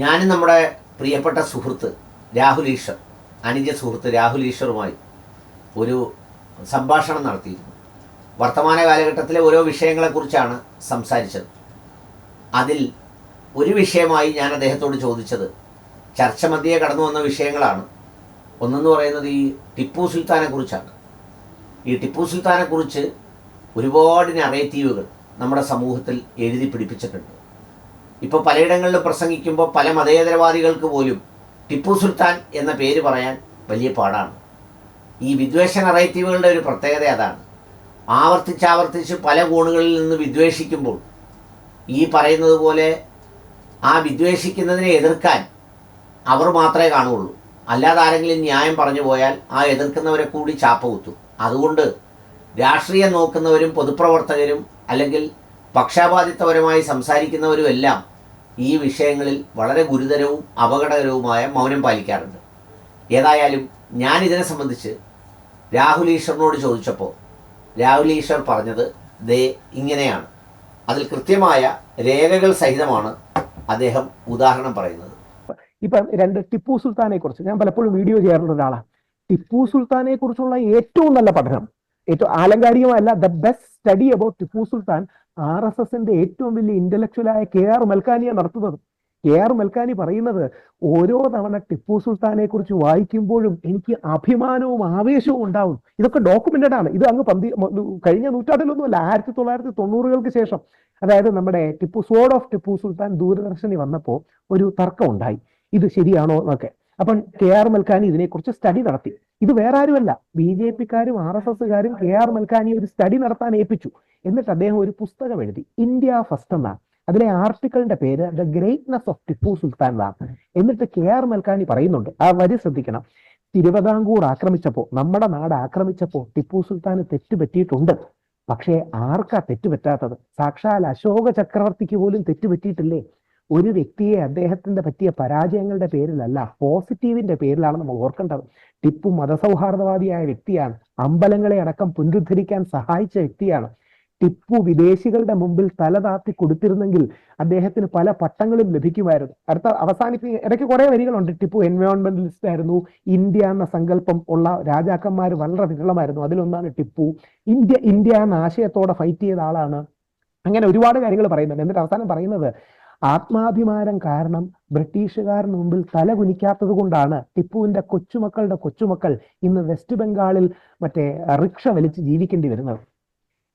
ഞാനും നമ്മുടെ പ്രിയപ്പെട്ട സുഹൃത്ത് രാഹുൽ ഈശ്വർ അനുജ സുഹൃത്ത് രാഹുൽ ഈശ്വറുമായി ഒരു സംഭാഷണം നടത്തിയിരുന്നു. വർത്തമാന കാലഘട്ടത്തിലെ ഓരോ വിഷയങ്ങളെക്കുറിച്ചാണ് സംസാരിച്ചത്. അതിൽ ഒരു വിഷയമായി ഞാൻ അദ്ദേഹത്തോട് ചോദിച്ചത് ചർച്ച മധ്യേ കടന്നു വന്ന വിഷയങ്ങളാണ്. ഒന്നെന്ന് പറയുന്നത് ഈ ടിപ്പു സുൽത്താനെക്കുറിച്ചാണ് ഈ ടിപ്പു സുൽത്താനെക്കുറിച്ച് ഒരുപാട് നറേറ്റീവുകൾ നമ്മുടെ സമൂഹത്തിൽ എഴുതി പിടിപ്പിച്ചിട്ടുണ്ട്. ഇപ്പോൾ പലയിടങ്ങളിലും പ്രസംഗിക്കുമ്പോൾ പല മതേതരവാദികൾക്ക് പോലും ടിപ്പു സുൽത്താൻ എന്ന പേര് പറയാൻ വലിയ പാടാണ്. ഈ വിദ്വേഷ നറേറ്റീവുകളുടെ ഒരു പ്രത്യേകത അതാണ്. ആവർത്തിച്ചാവർത്തിച്ച് പല കോണുകളിൽ നിന്ന് വിദ്വേഷിക്കുമ്പോൾ ഈ പറയുന്നത് പോലെ ആ വിദ്വേഷിക്കുന്നതിനെ എതിർക്കാൻ അവർ മാത്രമേ കാണുകയുള്ളൂ അല്ലാതെ ആരെങ്കിലും ന്യായം പറഞ്ഞു പോയാൽ ആ എതിർക്കുന്നവരെ കൂടി ചാപ്പ കുത്തും അതുകൊണ്ട് രാഷ്ട്രീയം നോക്കുന്നവരും പൊതുപ്രവർത്തകരും അല്ലെങ്കിൽ പക്ഷാപാതിത്വപരമായി സംസാരിക്കുന്നവരും എല്ലാം ഈ വിഷയങ്ങളിൽ വളരെ ഗുരുതരവും അപകടകരവുമായ മൗനം പാലിക്കാറുണ്ട്. ഏതായാലും ഞാൻ ഇതിനെ സംബന്ധിച്ച് രാഹുൽ ഈശ്വറിനോട് ചോദിച്ചപ്പോൾ രാഹുൽ ഈശ്വർ പറഞ്ഞത് ദേ ഇങ്ങനെയാണ്. അതിൽ കൃത്യമായ രേഖകൾ സഹിതമാണ് അദ്ദേഹം ഉദാഹരണം പറയുന്നത്. ഇപ്പം രണ്ട് ടിപ്പു സുൽത്താനെ കുറിച്ച് ഞാൻ പലപ്പോഴും വീഡിയോ ചെയ്യാറുള്ള ഒരാളാണ്. ടിപ്പു സുൽത്താനെ കുറിച്ചുള്ള ഏറ്റവും നല്ല പഠനം ഏറ്റവും ആലങ്കാരികമല്ല the best study about Tipu Sultan R S എസിന്റെ ഏറ്റവും വലിയ ഇന്റലക്ച്വലായ കെ ആർ മൽക്കാനിയാണ് നടത്തുന്നത്. കെ ആർ മൽക്കാനി പറയുന്നത് ഓരോ തവണ ടിപ്പു സുൽത്താനെ കുറിച്ച് വായിക്കുമ്പോഴും എനിക്ക് അഭിമാനവും ആവേശവും ഉണ്ടാവും. ഇതൊക്കെ ഡോക്യുമെന്റഡ് ആണ്. ഇത് അങ്ങ് പന്തി കഴിഞ്ഞ നൂറ്റാണ്ടിലൊന്നുമല്ല ആയിരത്തി തൊള്ളായിരത്തി തൊണ്ണൂറുകൾക്ക് ശേഷം. അതായത് നമ്മുടെ ടിപ്പു സോഡ് ഓഫ് ടിപ്പു സുൽത്താൻ ദൂരദർശനി വന്നപ്പോൾ ഒരു തർക്കം ഉണ്ടായി ഇത് ശരിയാണോ എന്നൊക്കെ. അപ്പം കെ ആർ മൽക്കാനി ഇതിനെക്കുറിച്ച് സ്റ്റഡി നടത്തി. ഇത് വേറെ ആരുമല്ല ബി ജെ പിക്കാരും ആർ എസ് എസ്സുകാരും കെ ആർ മൽക്കാനി ഒരു സ്റ്റഡി നടത്താൻ ഏൽപ്പിച്ചു. എന്നിട്ട് അദ്ദേഹം ഒരു പുസ്തകം എഴുതി. ഇന്ത്യ ഫസ്റ്റ് എന്നാണ് അതിലെ ആർട്ടിക്കിളിന്റെ പേര് the greatness of Tipu Sultan എന്നാണ് എന്നിട്ട് കെ ആർ മൽക്കാനി പറയുന്നുണ്ട്. ആ വരി ശ്രദ്ധിക്കണം. തിരുവിതാംകൂർ ആക്രമിച്ചപ്പോൾ നമ്മുടെ നാട് ആക്രമിച്ചപ്പോൾ ടിപ്പു സുൽത്താന് തെറ്റുപറ്റിയിട്ടുണ്ട് പക്ഷേ ആർക്കാ തെറ്റുപറ്റാത്തത് സാക്ഷാൽ അശോക ചക്രവർത്തിക്ക് പോലും തെറ്റുപറ്റിയിട്ടില്ലേ ഒരു വ്യക്തിയെ അദ്ദേഹത്തിന്റെ പറ്റിയ പരാജയങ്ങളുടെ പേരിലല്ല പോസിറ്റീവിന്റെ പേരിലാണ് നമ്മൾ ഓർക്കേണ്ടത്. ടിപ്പു മതസൗഹാർദ്ദവാദിയായ വ്യക്തിയാണ് അമ്പലങ്ങളെ അടക്കം പുനരുദ്ധരിക്കാൻ സഹായിച്ച വ്യക്തിയാണ്. ടിപ്പു വിദേശികളുടെ മുമ്പിൽ തല താത്തി കൊടുത്തിരുന്നെങ്കിൽ അദ്ദേഹത്തിന് പല പട്ടങ്ങളും ലഭിക്കുമായിരുന്നു. അടുത്ത അവസാനിപ്പി ഇടയ്ക്ക് കുറെ വരികളുണ്ട്. ടിപ്പു എൻവയോൺമെന്റലിസ്റ്റ് ആയിരുന്നു. ഇന്ത്യ എന്ന സങ്കല്പം ഉള്ള രാജാക്കന്മാർ വളരെ വിരളമായിരുന്നു. അതിലൊന്നാണ് ടിപ്പു. ഇന്ത്യ ഇന്ത്യ എന്ന ആശയത്തോടെ ഫൈറ്റ് ചെയ്ത ആളാണ്. അങ്ങനെ ഒരുപാട് കാര്യങ്ങൾ പറയുന്നുണ്ട്. എന്നിട്ട് അവസാനം പറയുന്നത് ആത്മാഭിമാനം കാരണം ബ്രിട്ടീഷുകാരന് മുമ്പിൽ തല കുനിക്കാത്തത് കൊണ്ടാണ് ടിപ്പുവിന്റെ കൊച്ചുമക്കളുടെ കൊച്ചുമക്കൾ ഇന്ന് വെസ്റ്റ് ബംഗാളിൽ മറ്റേ റിക്ഷ വലിച്ച് ജീവിക്കേണ്ടി വരുന്നത്.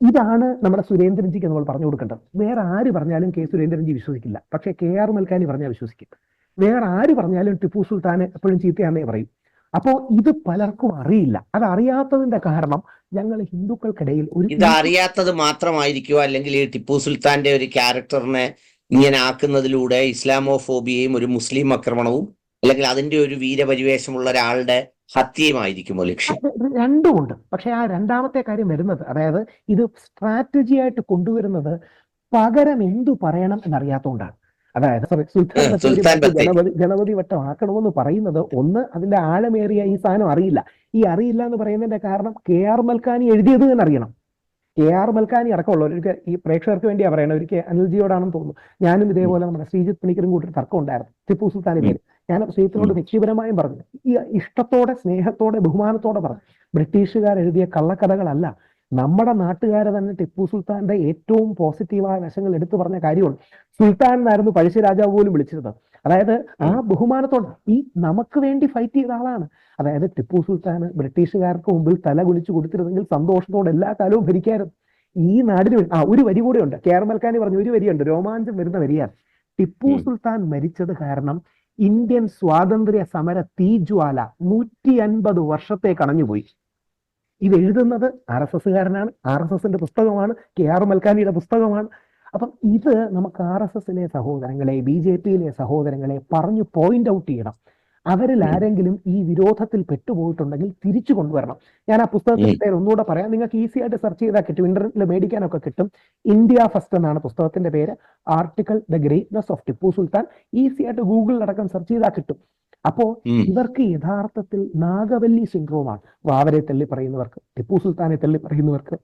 ഇതാണ് നമ്മുടെ സുരേന്ദ്രൻജിക്ക് നമ്മൾ പറഞ്ഞു കൊടുക്കേണ്ടത്. വേറെ ആര് പറഞ്ഞാലും കെ സുരേന്ദ്രൻജി വിശ്വസിക്കില്ല. പക്ഷെ കെ ആർ മൽക്കാനി പറഞ്ഞാൽ വിശ്വസിക്കും. വേറെ ആര് പറഞ്ഞാലും ടിപ്പു സുൽത്താൻ എപ്പോഴും ചീത്തയാണെന്നേ പറയും. അപ്പോൾ ഇത് പലർക്കും അറിയില്ല. അത് അറിയാത്തതിന്റെ കാരണം ഞങ്ങൾ ഹിന്ദുക്കൾക്കിടയിൽ ഒരു ഇത് അറിയാത്തത് മാത്രമായിരിക്കുമോ അല്ലെങ്കിൽ ഈ ടിപ്പു സുൽത്താന്റെ ഒരു ക്യാരക്ടറിനെ ഇങ്ങനെ ആക്കുന്നതിലൂടെ ഇസ്ലാമോഫോബിയയും ഒരു മുസ്ലിം ആക്രമണവും അല്ലെങ്കിൽ അതിന്റെ ഒരു വീരപരിവേഷമുള്ള ഒരാളുടെ ഹത്യയുമായിരിക്കുമോ ലക്ഷ്യം. രണ്ടുമുണ്ട്. പക്ഷെ ആ രണ്ടാമത്തെ കാര്യം വരുന്നത് അതായത് ഇത് സ്ട്രാറ്റജി ആയിട്ട് കൊണ്ടുവരുന്നത് പകരം എന്തു പറയണം എന്നറിയാത്തതുകൊണ്ടാണ് അതായത് സോറി സുൽത്താൻ. ഗണപതി ഗണപതി വട്ടം ആക്കണമെന്ന് പറയുന്നത് ഒന്ന് അതിന്റെ ആഴമേറിയ ഈ സാധനം അറിയില്ല. ഈ അറിയില്ല എന്ന് പറയുന്നതിന്റെ കാരണം കെ ആർ മൽക്കാനി എഴുതിയത് എന്ന് അറിയണം. കെ ആർ മൽക്കാനി അടക്കമുള്ളവർക്ക് ഈ പ്രേക്ഷകർക്ക് വേണ്ടിയാ പറയണത്. കെ അനിൽജിയോടാണെന്ന് തോന്നുന്നു. ഞാനും ഇതേപോലെ നമ്മുടെ ശ്രീജിത്ത് പണിക്കരും കൂട്ടി ഒരു തർക്കം ഉണ്ടായിരുന്നു ടിപ്പു സുൽത്താനെ പേര്. ഞാൻ ശ്രീജിത്തിനോട് വ്യക്തിപരമായും പറഞ്ഞു. ഈ ഇഷ്ടത്തോടെ സ്നേഹത്തോടെ ബഹുമാനത്തോടെ പറഞ്ഞു. ബ്രിട്ടീഷുകാർ എഴുതിയ കള്ളക്കഥകളല്ല. നമ്മുടെ നാട്ടുകാരെ തന്നെ ടിപ്പു സുൽത്താന്റെ ഏറ്റവും പോസിറ്റീവായ വശങ്ങൾ എടുത്തു പറഞ്ഞ കാര്യമാണ്. സുൽത്താൻ എന്നായിരുന്നു പഴശ്ശിരാജാവ് പോലും വിളിച്ചിരുന്നത്. അതായത് ആ ബഹുമാനത്തോടെ ഈ നമുക്ക് വേണ്ടി ഫൈറ്റ് ചെയ്ത ആളാണ്. അതായത് ടിപ്പു സുൽത്താൻ ബ്രിട്ടീഷുകാർക്ക് മുമ്പിൽ തല കുലിച്ചു കൊടുത്തിരുന്നെങ്കിൽ സന്തോഷത്തോടെ എല്ലാ കാലവും ഭരിക്കായിരുന്നു. ഈ നാടിന് ആ ഒരു വരി കൂടെ ഉണ്ട് കേരമൽക്കാനി പറഞ്ഞു ഒരു വരിയുണ്ട്. രോമാഞ്ചം വരുന്ന വരിയാണ്. ടിപ്പു സുൽത്താൻ മരിച്ചത് കാരണം ഇന്ത്യൻ സ്വാതന്ത്ര്യ സമര തീജ്വാല നൂറ്റി അൻപത് വർഷത്തേക്ക് അണഞ്ഞുപോയി ഇത് എഴുതുന്നത് ആർ എസ് എസ്സുകാരനാണ്. ആർ എസ് എസിന്റെ പുസ്തകമാണ്. കെ ആർ മൽക്കാനിയുടെ പുസ്തകമാണ്. അപ്പം ഇത് നമുക്ക് ആർ എസ് എസിലെ സഹോദരങ്ങളെ ബി ജെ പിയിലെ സഹോദരങ്ങളെ പറഞ്ഞു പോയിന്റ് ഔട്ട് ചെയ്യണം. അവരിൽ ആരെങ്കിലും ഈ വിരോധത്തിൽ പെട്ടുപോയിട്ടുണ്ടെങ്കിൽ തിരിച്ചു കൊണ്ടുവരണം. ഞാൻ ആ പുസ്തകത്തിന്റെ. പേര് ഒന്നുകൂടെ പറയാം. നിങ്ങൾക്ക് ഈസി ആയിട്ട് സെർച്ച് ചെയ്താൽ കിട്ടും. ഇന്റർനെറ്റിൽ മേടിക്കാനൊക്കെ കിട്ടും. ഇന്ത്യ ഫസ്റ്റ് എന്നാണ് പുസ്തകത്തിന്റെ പേര്. Article the greatness of Tipu Sultan easy ആയിട്ട് ഗൂഗിളിൽ അടക്കം സെർച്ച് ചെയ്താൽ കിട്ടും. അപ്പോ ഇവർക്ക് യഥാർത്ഥത്തിൽ നാഗവല്ലി സിൻഡ്രോമാണ് വാവരെ തള്ളി പറയുന്നവർക്ക് ടിപ്പു സുൽത്താനെ തള്ളി പറയുന്നവർക്ക്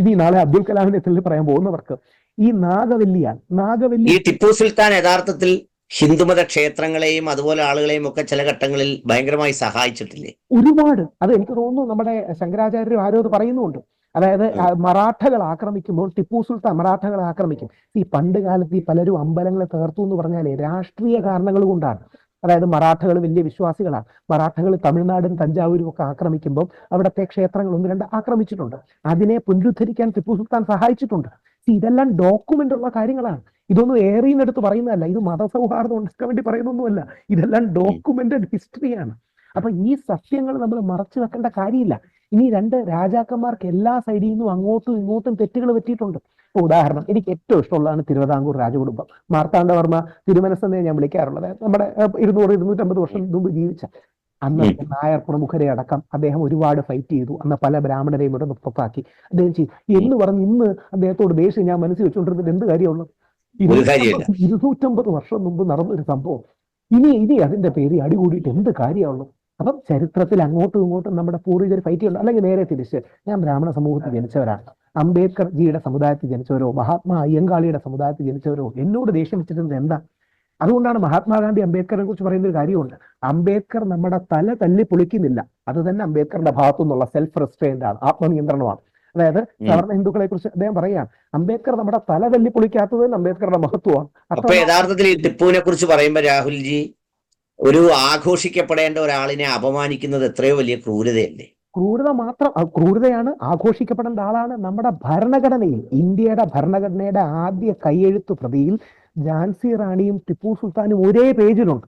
ഇനി നാളെ അബ്ദുൽ കലാമിനെ തള്ളി പറയാൻ പോകുന്നവർക്ക് ഈ നാഗവല്ലിയാണ്. നാഗവല്ലി ഈ ടിപ്പു സുൽത്താൻ യഥാർത്ഥത്തിൽ ഹിന്ദുമത ക്ഷേത്രങ്ങളെയും അതുപോലെ ആളുകളെയും ഒക്കെ ചില ഘട്ടങ്ങളിൽ ഭയങ്കരമായി സഹായിച്ചിട്ടില്ലേ? ഒരുപാട്. അത് എനിക്ക് തോന്നുന്നു നമ്മുടെ ശങ്കരാചാര്യരും ആരോ അത് പറയുന്നുണ്ട് അതായത് മറാഠകൾ ആക്രമിക്കുമ്പോൾ ടിപ്പു സുൽത്താൻ മറാഠകളെ ആക്രമിക്കും. ഈ പണ്ട് കാലത്ത് ഈ പലരും അമ്പലങ്ങളെ തകർത്തു എന്ന് പറഞ്ഞാലേ രാഷ്ട്രീയ കാരണങ്ങൾ കൊണ്ടാണ്. അതായത് മറാഠകൾ വലിയ വിശ്വാസികളാണ്. മറാഠകൾ തമിഴ്നാടും തഞ്ചാവൂരും ഒക്കെ ആക്രമിക്കുമ്പോൾ അവിടുത്തെ ക്ഷേത്രങ്ങൾ ഒന്ന് രണ്ട് ആക്രമിച്ചിട്ടുണ്ട്. അതിനെ പുനരുദ്ധരിക്കാൻ ടിപ്പു സുൽത്താൻ സഹായിച്ചിട്ടുണ്ട്. ഇതെല്ലാം ഡോക്യുമെന്റ് ഉള്ള കാര്യങ്ങളാണ്. ഇതൊന്നും ഏറിയെടുത്ത് പറയുന്നതല്ല. ഇത് മതസൗഹാർദ്ദം ഉണ്ടാക്കാൻ വേണ്ടി പറയുന്നൊന്നുമല്ല. ഇതെല്ലാം ഡോക്യുമെന്റഡ് ഹിസ്റ്ററിയാണ് അപ്പൊ ഈ സത്യങ്ങൾ നമ്മൾ മറച്ചു വെക്കേണ്ട കാര്യമില്ല. ഇനി രണ്ട് രാജാക്കന്മാർക്ക് എല്ലാ സൈഡിൽ നിന്നും അങ്ങോട്ടും ഇങ്ങോട്ടും തെറ്റുകൾ പറ്റിയിട്ടുണ്ട്. ഇപ്പൊ ഉദാഹരണം എനിക്ക് ഏറ്റവും ഇഷ്ടമുള്ളതാണ് തിരുവിതാംകൂർ രാജകുടുംബം. മാർത്താണ്ഡവർമ്മ തിരുമനസ്സെന്നേ ഞാൻ വിളിക്കാറുള്ളത്. നമ്മുടെ ഇരുന്നൂറ് ഇരുന്നൂറ്റമ്പത് വർഷം മുമ്പ് ജീവിച്ച അന്ന് നായർ പ്രമുഖരെ അടക്കം അദ്ദേഹം ഒരുപാട് ഫൈറ്റ് ചെയ്തു. അന്ന് പല ബ്രാഹ്മണരെയും ഇവിടെ പുറത്താക്കി അദ്ദേഹം ചെയ്തു. എന്ന് പറഞ്ഞ് ഇന്ന് അദ്ദേഹത്തോട് ദേഷ്യം ഞാൻ മനസ്സിൽ വെച്ചുകൊണ്ടിരുന്നത് എന്ത് കാര്യമുള്ളത്. ഇരുന്നൂറ്റമ്പത് വർഷം മുമ്പ് നടന്നൊരു സംഭവം. ഇനി ഇനി അതിന്റെ പേര് അടികൂടിയിട്ട് എന്ത് കാര്യമുള്ളത് അപ്പം ചരിത്രത്തിൽ അങ്ങോട്ടും ഇങ്ങോട്ടും നമ്മുടെ പൂർവികർ ഫൈറ്റ് ചെയ്യുന്നു അല്ലെങ്കിൽ നേരെ തിരിച്ച് ഞാൻ ബ്രാഹ്മണ സമൂഹത്തിൽ ജനിച്ചവരാണ്. അംബേദ്കർ ജിയുടെ സമുദായത്തിൽ ജനിച്ചവരോ മഹാത്മാ അയ്യങ്കാളിയുടെ സമുദായത്തിൽ ജനിച്ചവരോ എന്നോട് ദേഷ്യം വെച്ചിരുന്നത് എന്താ? അതുകൊണ്ടാണ് മഹാത്മാഗാന്ധി അംബേദ്കറിനെ കുറിച്ച് പറയുന്ന ഒരു കാര്യമുണ്ട്. അംബേദ്കർ നമ്മുടെ തല തല്ലി പൊളിക്കുന്നില്ല. അത് തന്നെ അംബേദ്കറുടെ ഭാഗത്തു നിന്നുള്ള സെൽഫ് റെസ്ട്രെയിന്റ് ആണ് ആത്മനിയന്ത്രണമാണ്. അതായത് സവർണ ഹിന്ദുക്കളെ കുറിച്ച് അദ്ദേഹം പറയുകയാണ്. അംബേദ്കർ നമ്മുടെ തല തല്ലി പൊളിക്കാത്തത് അംബേദ്കറുടെ മഹത്വമാണ്. അപ്പൊ യഥാർത്ഥത്തിൽ ഈ ടിപ്പുവിനെ കുറിച്ച് പറയുമ്പോൾ രാഹുൽജി ഒരു ആഘോഷിക്കപ്പെടേണ്ട ഒരാളിനെ അപമാനിക്കുന്നത് എത്രയോ വലിയ ക്രൂരതയല്ലേ? ക്രൂരത മാത്രം ക്രൂരതയാണ് ആഘോഷിക്കപ്പെടേണ്ട ആളാണ് നമ്മുടെ ഭരണഘടനയിൽ ഇന്ത്യയുടെ ഭരണഘടനയുടെ ആദ്യ കൈയെഴുത്തു പ്രതിയിൽ ഝാൻസി റാണിയും ടിപ്പു സുൽത്താനും ഒരേ പേജിലുണ്ട്.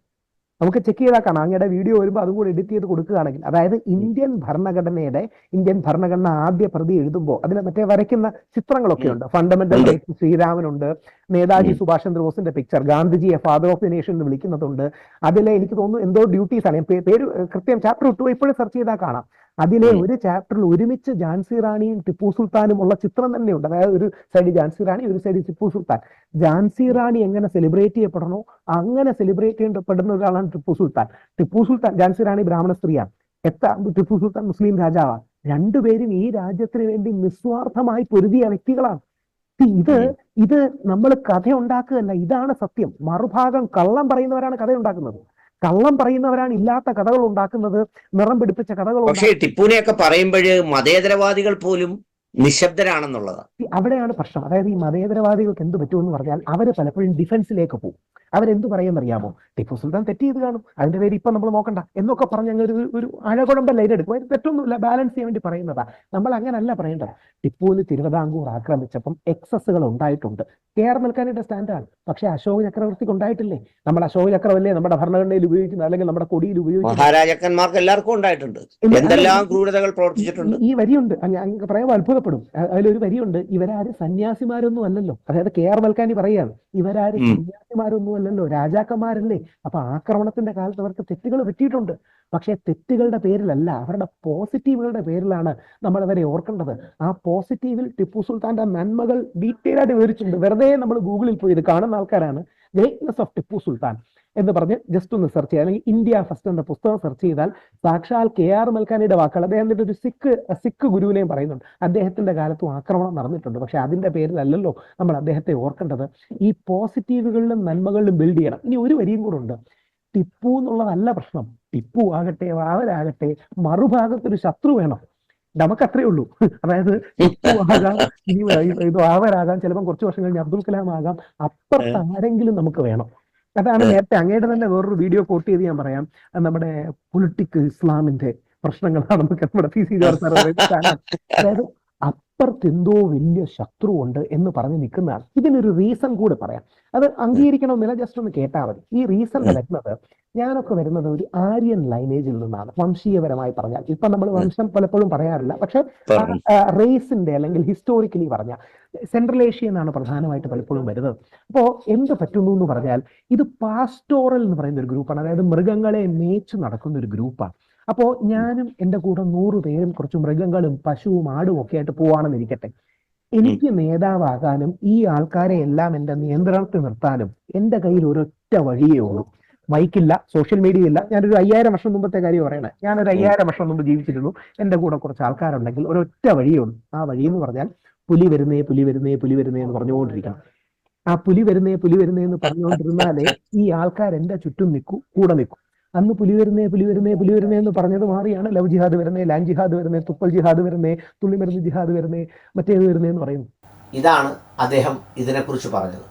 നമുക്ക് ചെക്ക് ചെയ്താൽ കാണാം. അങ്ങയുടെ വീഡിയോ വരുമ്പോൾ അതും കൂടി എഡിറ്റ് ചെയ്ത് കൊടുക്കുകയാണെങ്കിൽ. അതായത് ഇന്ത്യൻ ഭരണഘടനയുടെ ഇന്ത്യൻ ഭരണഘടന ആദ്യ പ്രതി എഴുതുമ്പോൾ അതിൽ മറ്റേ വരയ്ക്കുന്ന ചിത്രങ്ങളൊക്കെ ഉണ്ട്. ഫണ്ടമെന്റൽ റൈറ്റ് ശ്രീരാമനുണ്ട്. നേതാജി സുഭാഷ് ചന്ദ്രബോസിന്റെ പിക്ചർ ഗാന്ധിജിയെ ഫാദർ ഓഫ് ദി നേഷൻ എന്ന് വിളിക്കുന്നതുണ്ട്. അതിലെ എനിക്ക് തോന്നുന്നു എന്തോ ഡ്യൂട്ടീസ് ആണ്. പേര് കൃത്യം ചാപ്റ്റർ ഇട്ടു ഇപ്പോഴും സെർച്ച് ചെയ്താൽ കാണാം. അതിലെ ഒരു ചാപ്റ്ററിൽ ഒരുമിച്ച് ഝാൻസി റാണിയും ടിപ്പു സുൽത്താനും ഉള്ള ചിത്രം തന്നെയുണ്ട്. അതായത് ഒരു സൈഡ് ഝാൻസി റാണി ഒരു സൈഡ് ടിപ്പു സുൽത്താൻ. ഝാൻസി റാണി എങ്ങനെ സെലിബ്രേറ്റ് ചെയ്യപ്പെടണോ അങ്ങനെ സെലിബ്രേറ്റ് ചെയ്യപ്പെടുന്ന ഒരാളാണ് ടിപ്പു സുൽത്താൻ. ടിപ്പു സുൽത്താൻ ഝാൻസി റാണി ബ്രാഹ്മണ സ്ത്രീയാണ്. എത്ര ടിപ്പു സുൽത്താൻ മുസ്ലിം രാജാവാണ്. രണ്ടുപേരും ഈ രാജ്യത്തിന് വേണ്ടി നിസ്വാർത്ഥമായി പൊരുതിയ വ്യക്തികളാണ്. ഇത് ഇത് നമ്മൾ കഥ ഉണ്ടാക്കുകയല്ല ഇതാണ് സത്യം. മറുഭാഗം കള്ളം പറയുന്നവരാണ് കഥ ഉണ്ടാക്കുന്നത് കള്ളം പറയുന്നവരാണ് ഇല്ലാത്ത കഥകൾ ഉണ്ടാക്കുന്നത് നിറം പിടിപ്പിച്ച കഥകൾ പക്ഷേ ടിപ്പുവിനെയൊക്കെ പറയുമ്പോൾ മതേതരവാദികൾ പോലും നിശബ്ദരാണെന്നുള്ളതാണ് അവിടെയാണ് പ്രശ്നം. അതായത് ഈ മതേതരവാദികൾക്ക് എന്ത് പറ്റുമെന്ന് പറഞ്ഞാൽ അവർ പലപ്പോഴും ഡിഫൻസിലേക്ക് പോകും. അവരെന്ത് പറയുമെന്നറിയാമോ? ടിപ്പു സുൽത്താൻ തെറ്റ് ചെയ്ത് കാണും. അതിന്റെ പേര് ഇപ്പം നമ്മൾ നോക്കണ്ട. എന്നൊക്കെ പറഞ്ഞ് അങ്ങ് ഒരു ഒരു അഴകുഴമ്പ ലൈൻ എടുക്കും. അതിന് തെറ്റൊന്നുമില്ല. ബാലൻസ് ചെയ്യാൻ വേണ്ടി പറയുന്നതാ. നമ്മൾ അങ്ങനല്ല പറയേണ്ടത്. ടിപ്പുവിന് തിരുവിതാംകൂർ ആക്രമിച്ചപ്പം എക്സസുകൾ ഉണ്ടായിട്ടുണ്ട്. കെയർ നിൽക്കാനായിട്ട് സ്റ്റാൻഡാണ് പക്ഷെ അശോക ചക്രവർത്തിക്ക് ഉണ്ടായിട്ടില്ലേ? നമ്മൾ അശോക ചക്രവല്ലേ നമ്മുടെ ഭരണഘടനയിൽ ഉപയോഗിക്കുന്നത് അല്ലെങ്കിൽ നമ്മുടെ കൊടിയിൽ മഹാരാജാക്കന്മാർക്ക് എല്ലാവർക്കും ഉണ്ടായിട്ടുണ്ട്. എന്തെല്ലാം ക്രൂരതകൾ പ്രവർത്തിച്ചിട്ടുണ്ട്? ഈ- വരിയുണ്ട്. പറയുമ്പോൾ അത്ഭുതപ്പെടും. അതിലൊരു വരിയുണ്ട്. ഇവരാരും സന്യാസിമാരൊന്നും അല്ലല്ലോ. അതായത് കെ ആർ മൽക്കാനി പറയാണ് ഇവരാരും. സന്യാസിമാരൊന്നും അല്ലല്ലോ രാജാക്കന്മാരല്ലേ? അപ്പൊ ആക്രമണത്തിന്റെ കാലത്ത് അവർക്ക് തെറ്റുകൾ പറ്റിയിട്ടുണ്ട്. പക്ഷേ തെറ്റുകളുടെ പേരിലല്ല അവരുടെ പോസിറ്റീവുകളുടെ പേരിലാണ് നമ്മൾ അവരെ ഓർക്കേണ്ടത്. ആ പോസിറ്റീവിൽ ടിപ്പു സുൽത്താന്റെ നന്മകൾ ഡീറ്റെയിൽ ആയിട്ട് വിവരിച്ചിട്ടുണ്ട്. വെറുതെ നമ്മൾ ഗൂഗിളിൽ പോയി ഇത് കാണുന്ന ആൾക്കാരാണ് ഗ്രേറ്റ്നെസ് ഓഫ് ടിപ്പു സുൽത്താൻ എന്ന് പറഞ്ഞ് ജസ്റ്റ് ഒന്ന് സെർച്ച് ചെയ്യുക. അല്ലെങ്കിൽ ഇന്ത്യ ഫസ്റ്റ് എന്ന പുസ്തകം സെർച്ച് ചെയ്താൽ സാക്ഷാൽ കെ ആർ മൽക്കാനിയുടെ വാക്കുകൾ അദ്ദേഹം ഒരു സിഖ് സിഖ് ഗുരുവിനെയും പറയുന്നുണ്ട്. അദ്ദേഹത്തിന്റെ കാലത്തും ആക്രമണം നടന്നിട്ടുണ്ട്. പക്ഷെ അതിന്റെ പേരിലല്ലല്ലോ നമ്മൾ അദ്ദേഹത്തെ ഓർക്കേണ്ടത്. ഈ പോസിറ്റീവുകളിലും നന്മകളിലും ബിൽഡ് ചെയ്യണം. ഇനി ഒരു വരിയും കൂടെ ഉണ്ട്. ടിപ്പു എന്നുള്ളതല്ല പ്രശ്നം. ടിപ്പു ആകട്ടെ വാവരാകട്ടെ മറുഭാഗത്തൊരു ശത്രു വേണം. നമുക്ക് അത്രേ ഉള്ളൂ. അതായത് ടിപ്പു ആകാം ഇനി ഇത് വാവരാകാം ചിലപ്പോൾ കുറച്ച് വർഷം കഴിഞ്ഞ് അബ്ദുൽ കലാം ആകാം. അപ്പുറത്ത് ആരെങ്കിലും നമുക്ക് വേണം. അതാണ് നേരത്തെ അങ്ങയുടെ തന്നെ വേറൊരു വീഡിയോ കോട്ട് ചെയ്ത് ഞാൻ പറയാം. നമ്മുടെ പൊളിറ്റിക് ഇസ്ലാമിന്റെ പ്രശ്നങ്ങളാണ് നമുക്ക് നമ്മുടെ പി സി ജോർജ് സാർ അതായത് അപ്പുറത്ത് എന്തോ വലിയ ശത്രുവുണ്ട് എന്ന് പറഞ്ഞ് നിൽക്കുന്നതാണ്. ഇതിനൊരു റീസൺ കൂടെ പറയാം. അത് അംഗീകരിക്കണമെന്നില്ല ജസ്റ്റ് ഒന്ന് കേട്ടാൽ മതി. ഈ റീസൺ വരുന്നത് ഞാനൊക്കെ വരുന്നത് ഒരു ആര്യൻ ലൈനേജിൽ നിന്നാണ്. വംശീയപരമായി പറഞ്ഞാൽ. ഇപ്പൊ നമ്മൾ വംശം പലപ്പോഴും പറയാറില്ല. പക്ഷെ. റേസിന്റെ അല്ലെങ്കിൽ ഹിസ്റ്റോറിക്കലി പറഞ്ഞ സെൻട്രൽ ഏഷ്യ എന്നാണ് പ്രധാനമായിട്ട് പലപ്പോഴും വരുന്നത്. അപ്പോ എന്ത് പറ്റുന്നു എന്ന് പറഞ്ഞാൽ ഇത് പാസ്റ്റോറൽ എന്ന് പറയുന്ന ഒരു ഗ്രൂപ്പാണ് അതായത് മൃഗങ്ങളെ മേച്ചു നടക്കുന്ന ഒരു ഗ്രൂപ്പാണ് അപ്പോ ഞാനും എന്റെ കൂടെ നൂറ് പേരും കുറച്ച് മൃഗങ്ങളും പശുവും ആടും ഒക്കെ ആയിട്ട് പോവാണെന്ന് ഇരിക്കട്ടെ എനിക്ക് നേതാവാകാനും ഈ ആൾക്കാരെ എല്ലാം എന്റെ നിയന്ത്രണത്തിൽ നിർത്താനും എന്റെ കയ്യിൽ ഒരൊറ്റ വഴിയേ ഉള്ളൂ. മൈക്കില്ല സോഷ്യൽ മീഡിയ ഇല്ല ഞാനൊരു അയ്യായിരം വർഷം മുമ്പത്തെ കാര്യം പറയണേ. ഞാനൊരു അയ്യായിരം വർഷം മുമ്പ് ജീവിച്ചിരുന്നു. എന്റെ കൂടെ കുറച്ച് ആൾക്കാരുണ്ടെങ്കിൽ ഒരൊറ്റ വഴിയേ ഉള്ളൂ. ആ വഴി എന്ന് പറഞ്ഞാൽ പുലി വരുന്നേ പുലി വരുന്നേ പുലി വരുന്നേ എന്ന് പറഞ്ഞുകൊണ്ടിരിക്കണം. ആ പുലി വരുന്നേ പുലി വരുന്നേ എന്ന് പറഞ്ഞുകൊണ്ടിരുന്നാലേ ഈ ആൾക്കാർ എന്റെ ചുറ്റും നിൽക്കൂ കൂടെ നിൽക്കും അന്ന് പുലി വരുന്നേ പുലി വരുന്നേ പുലി വരുന്നേ എന്ന് പറഞ്ഞത് മാറിയാണ്. ലവ് ജിഹാദ് വരുന്നേ ലാൻ ജിഹാദ് വരുന്നേ തുപ്പൽ ജിഹാദ് വരുന്നേ തുള്ളിമരുന്ന് ജിഹാദ് വരുന്നേ മറ്റേത് വരുന്നേ എന്ന് പറയുന്നു. ഇതാണ് അദ്ദേഹം ഇതിനെക്കുറിച്ച് പറഞ്ഞത്.